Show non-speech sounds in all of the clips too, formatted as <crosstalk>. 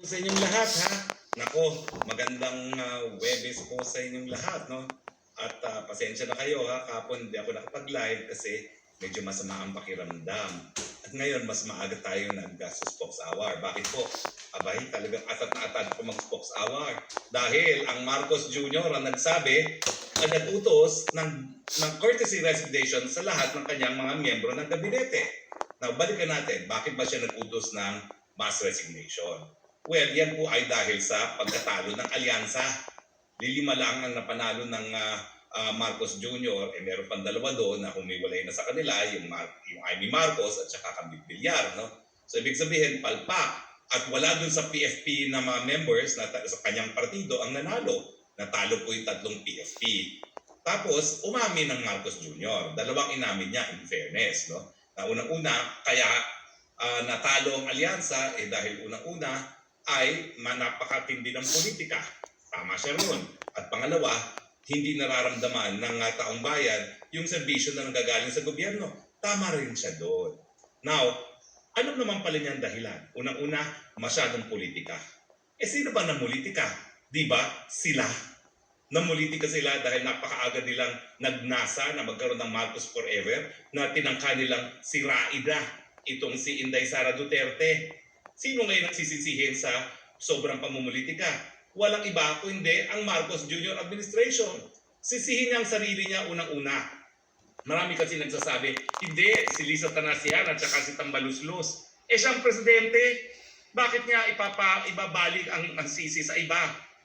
sa inyong lahat ha. Nako, magandang uh, Webes po sa inyong lahat no. At ah, pasensya na kayo ha, kapon hindi ako nakapag-live kasi medyo masama ang pakiramdam. At ngayon mas maaga tayo nag-spokes hour. Bakit po? Abay, talagang atat na atat ko mag-spokes hour. Dahil ang Marcos Jr. ang nagsabi na nag-utos ng, ng courtesy resignation sa lahat ng kanyang mga miyembro ng gabinete. Now, balikan natin, bakit ba siya nag-utos ng mass resignation? Well, yan po ay dahil sa pagkatalo ng alyansa. Lilima lang ang napanalo ng ah, ah, Marcos Jr. Eh, meron pang dalawa doon na humiwalay na sa kanila, yung, Mar- yung Amy Marcos at saka Camille Villar. No? So, ibig sabihin, palpak. At wala doon sa PFP na mga members na sa kanyang partido ang nanalo. Natalo po yung tatlong PFP. Tapos, umamin ng Marcos Jr. Dalawang inamin niya in fairness. No? Na unang-una, kaya ah, natalo ang alyansa eh dahil unang-una ay manapakatindi ng politika. Tama siya roon. At pangalawa, hindi nararamdaman ng ah, taong bayan yung serbisyo na nanggagaling sa gobyerno. Tama rin siya doon. Now, ano naman pala niyang dahilan? Unang-una, masyadong politika. Eh sino ba namulitika? Di ba? Sila. Namulitika sila dahil napakaaga nilang nagnasa na magkaroon ng Marcos Forever na tinangka nilang si Raida, itong si Inday Sara Duterte. Sino ngayon ang sisisihin sa sobrang pamumulitika? Walang iba kundi ang Marcos Jr. Administration. Sisihin niya ang sarili niya unang-una. Marami kasi nagsasabi, hindi, si Lisa Tanasian at saka si Tambaluslos. Eh siyang presidente, bakit niya ipapa, ibabalik ang, ang sisi sa iba?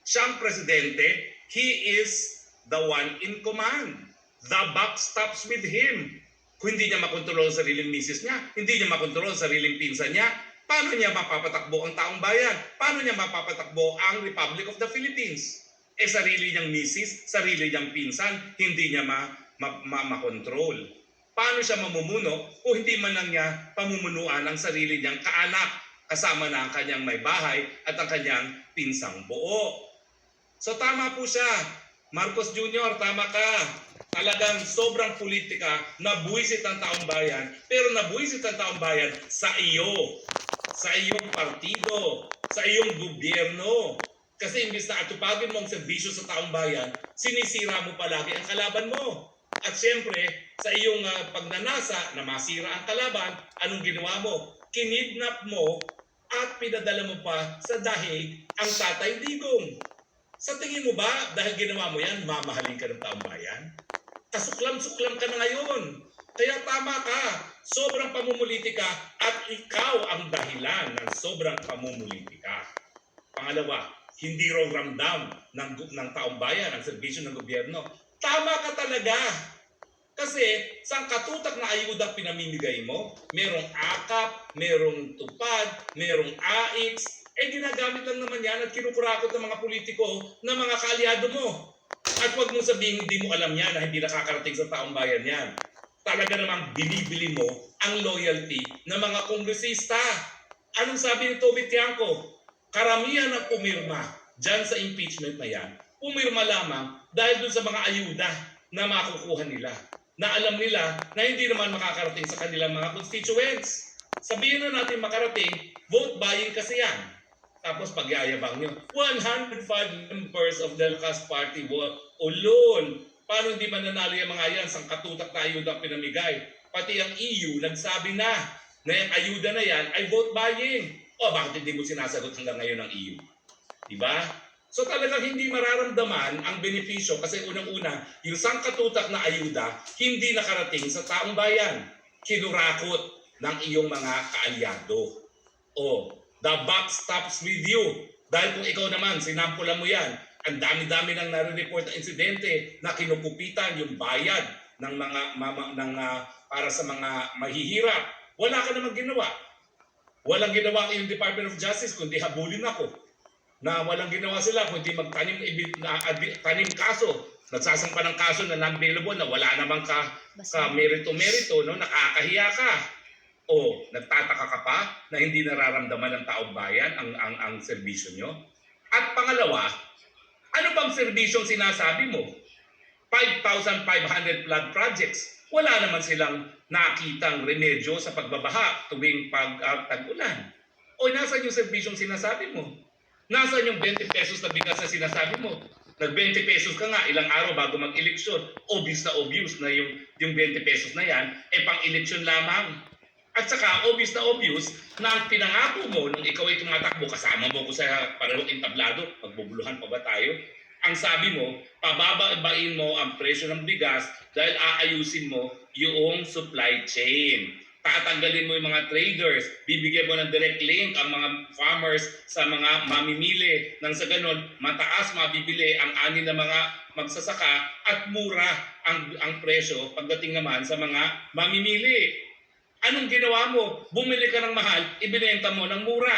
Siyang presidente, he is the one in command. The buck stops with him. Kung hindi niya makontrol ang sariling misis niya, hindi niya makontrol ang sariling pinsan niya, paano niya mapapatakbo ang taong bayan? Paano niya mapapatakbo ang Republic of the Philippines? Eh sarili niyang misis, sarili niyang pinsan, hindi niya ma, ma, ma- makontrol. Paano siya mamumuno kung hindi man lang niya pamumunuan ang sarili niyang kaanak kasama na ang kanyang may bahay at ang kanyang pinsang buo? So tama po siya. Marcos Jr., tama ka. Talagang sobrang politika, nabuisit ang taong bayan, pero nabuisit ang taong bayan sa iyo, sa iyong partido, sa iyong gobyerno. Kasi imbis na atupagin mo ang serbisyo sa taong bayan, sinisira mo palagi ang kalaban mo. At siyempre, sa iyong ah, pagnanasa na masira ang kalaban, anong ginawa mo? Kinidnap mo at pinadala mo pa sa dahig ang tatay digong. Sa tingin mo ba, dahil ginawa mo yan, mamahalin ka ng taong bayan? Kasuklam-suklam ka na ngayon. Kaya tama ka, sobrang pamumulitika at ikaw ang dahilan ng sobrang pamumulitika. Pangalawa, hindi raw ramdam ng, ng taong bayan ang serbisyo ng gobyerno. Tama ka talaga. Kasi sa katutak na ayuda pinamimigay mo, merong akap, merong tupad, merong AIX, eh ginagamit lang naman yan at kinukurakot ng mga politiko na mga kaalyado mo. At huwag mong sabihin hindi mo alam yan na hindi nakakarating sa taong bayan yan. Talaga namang binibili mo ang loyalty ng mga kongresista. Anong sabi ni Toby Tiangco? Karamihan ng pumirma dyan sa impeachment na yan, pumirma lamang dahil dun sa mga ayuda na makukuha nila. Na alam nila na hindi naman makakarating sa kanilang mga constituents. Sabihin na natin makarating, vote buying kasi yan. Tapos pagyayabang nyo, 105 members of the Lakas Party were ulol. Paano hindi mananalo yung mga yan sa katutak na ayuda ang pinamigay? Pati ang EU nagsabi na na yung ayuda na yan ay vote buying. O bakit hindi mo sinasagot hanggang ngayon ng EU? Diba? So talagang hindi mararamdaman ang benepisyo kasi unang-una, yung sangkatutak na ayuda hindi nakarating sa taong bayan. Kinurakot ng iyong mga kaalyado. O, the buck stops with you. Dahil kung ikaw naman, sinampulan mo yan, ang dami-dami nang nare-report na insidente na kinukupitan yung bayad ng mga mama, ng, ah, para sa mga mahihirap. Wala ka namang ginawa. Walang ginawa iyong Department of Justice kundi habulin ako. Na walang ginawa sila kundi magtanim na tanim kaso. Nagsasampa ng kaso na non-bailable na wala namang ka, ka merito-merito no? Nakakahiya ka. O nagtataka ka pa na hindi nararamdaman ng taong bayan ang ang ang serbisyo nyo? At pangalawa ano bang serbisyong sinasabi mo 5,500 flood projects wala naman silang nakitang remedyo sa pagbabaha tuwing pag uh, tag-ulan O nasaan yung serbisyong sinasabi mo? Nasaan yung 20 pesos na bigas na sinasabi mo? Nag 20 pesos ka nga ilang araw bago mag-eleksyon. Obvious na obvious na yung, yung 20 pesos na yan, eh pang eleksyon lamang. At saka, obvious na obvious na ang pinangako mo nung ikaw ay tumatakbo, kasama mo ko sa parehong entablado, magbubuluhan pa ba tayo? Ang sabi mo, pababain mo ang presyo ng bigas dahil aayusin mo yung supply chain. Tatanggalin mo yung mga traders, bibigyan mo ng direct link ang mga farmers sa mga mamimili. Nang sa ganon, mataas mabibili ang ani ng mga magsasaka at mura ang, ang presyo pagdating naman sa mga mamimili. Anong ginawa mo? Bumili ka ng mahal, ibinenta mo ng mura.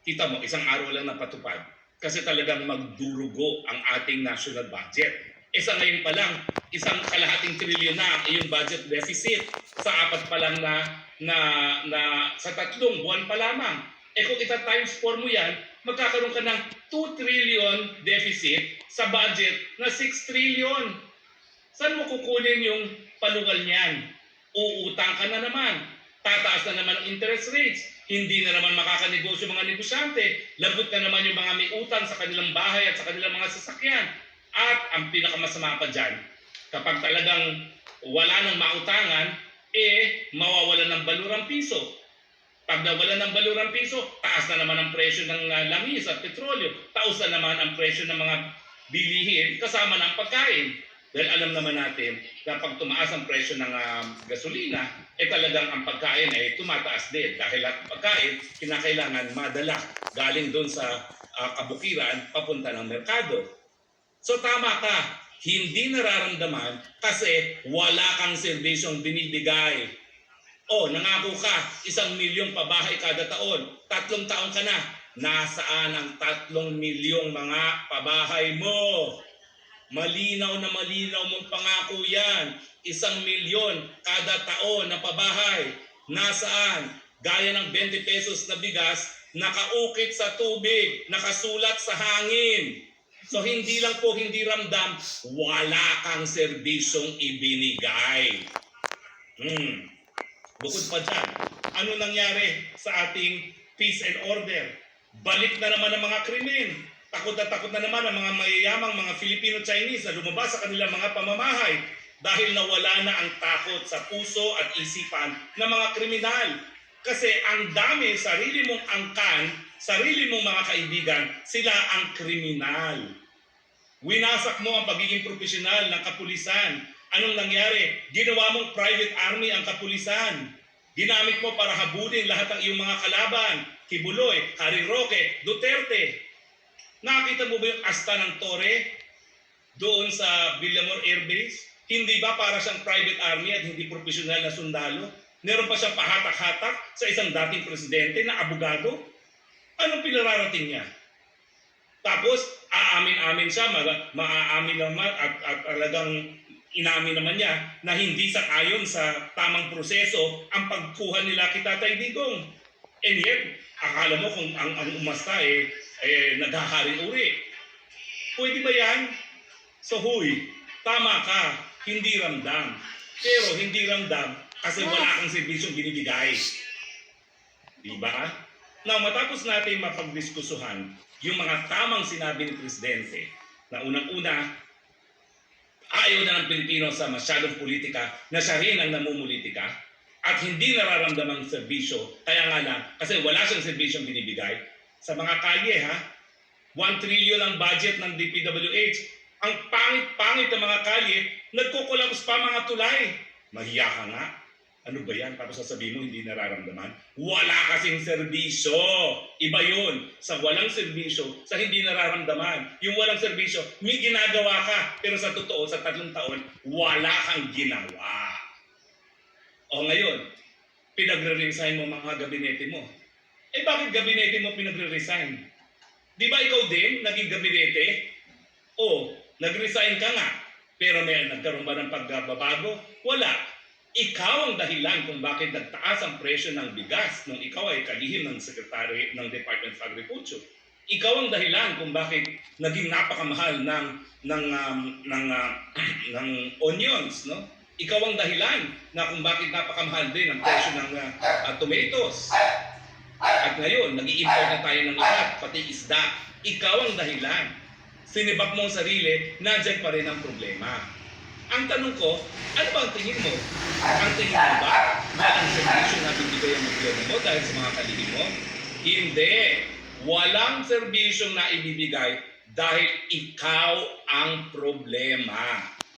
Kita mo, isang araw lang napatupad. Kasi talagang magdurugo ang ating national budget. Isa ngayon pa lang, isang kalahating trilyon na ang iyong budget deficit sa apat pa lang na, na, na sa tatlong buwan pa lamang. Eh kung ita times 4 mo yan, magkakaroon ka ng 2 trillion deficit sa budget na 6 trillion. Saan mo kukunin yung palugal niyan? Uutang ka na naman. Tataas na naman ang interest rates. Hindi na naman makakanegosyo mga negosyante. Lagot na naman yung mga may utang sa kanilang bahay at sa kanilang mga sasakyan. At ang pinakamasama pa dyan, kapag talagang wala nang mautangan, eh mawawalan ng balurang piso. Pag nawalan ng balurang piso, taas na naman ang presyo ng uh, langis at petrolyo. Taas na naman ang presyo ng mga bilihin kasama ng pagkain. Dahil alam naman natin na pag tumaas ang presyo ng ah, gasolina, eh talagang ang pagkain ay tumataas din. Dahil ang pagkain, kinakailangan madala galing doon sa ah, kabukiran papunta ng merkado. So tama ka, hindi nararamdaman kasi wala kang serbisyong binibigay. O, nangako ka, isang milyong pabahay kada taon. Tatlong taon ka na. Nasaan ang tatlong milyong mga pabahay mo? Malinaw na malinaw mong pangako yan. Isang milyon kada taon na pabahay. Nasaan? Gaya ng 20 pesos na bigas, nakaukit sa tubig, nakasulat sa hangin. So hindi lang po hindi ramdam, wala kang serbisyong ibinigay. Hmm. Bukod pa dyan, ano nangyari sa ating peace and order? Balik na naman ang mga krimen. Takot na takot na naman ang mga mayayamang mga Filipino-Chinese na lumabas sa kanilang mga pamamahay dahil nawala na ang takot sa puso at isipan ng mga kriminal. Kasi ang dami, sarili mong angkan, sarili mong mga kaibigan, sila ang kriminal. Winasak mo ang pagiging profesional ng kapulisan. Anong nangyari? Ginawa mong private army ang kapulisan. Ginamit mo para habulin lahat ng iyong mga kalaban. Kibuloy, Harry Roque, Duterte. Nakita mo ba yung asta ng Torre doon sa Villamor Air Base? Hindi ba para siyang private army at hindi profesional na sundalo? Meron pa siyang pahatak-hatak sa isang dating presidente na abogado? Anong pinararating niya? Tapos, aamin-amin siya, ma- maaamin naman at, at talagang inamin naman niya na hindi sa ayon sa tamang proseso ang pagkuha nila kay Tatay Digong. And yet, akala mo kung ang, ang umasta eh, eh naghahari uri. Pwede ba yan? So huy, tama ka, hindi ramdam. Pero hindi ramdam kasi wala kang serbisyong binibigay. Di ba? Now, matapos natin mapagdiskusuhan yung mga tamang sinabi ni Presidente na unang-una, ayaw na ng Pilipino sa masyadong politika na siya rin ang namumulitika at hindi nararamdaman serbisyo. Kaya nga lang, kasi wala siyang serbisyong binibigay. Sa mga kalye, ha? 1 trillion ang budget ng DPWH. Ang pangit-pangit ng mga kalye, nagkukulaps pa mga tulay. Mahiya ka nga. Ano ba yan? Tapos sasabihin mo hindi nararamdaman? Wala kasing serbisyo. Iba yun. Sa walang serbisyo, sa hindi nararamdaman. Yung walang serbisyo, may ginagawa ka. Pero sa totoo, sa tatlong taon, wala kang ginawa. O ngayon, pinagre-resign mo mga gabinete mo. Eh bakit gabinete mo pinagre-resign? Di ba ikaw din naging gabinete? O, nag-resign ka nga. Pero may nagkaroon ba ng pagbabago? Wala. Ikaw ang dahilan kung bakit nagtaas ang presyo ng bigas nung ikaw ay kalihim ng Secretary ng Department of Agriculture. Ikaw ang dahilan kung bakit naging napakamahal ng ng um, ng uh, <clears throat> ng onions, no? Ikaw ang dahilan na kung bakit napakamahal din ang presyo ng uh, uh, tomatoes. At ngayon, nag import na tayo ng lahat, pati isda. Ikaw ang dahilan. Sinibak mo ang sarili, nandyan pa rin ang problema. Ang tanong ko, ano ba ang tingin mo? Ang tingin mo ba na ang servisyo na bibigay ang gobyerno mo dahil sa mga kalihim mo? Hindi. Walang serbisyong na ibibigay dahil ikaw ang problema.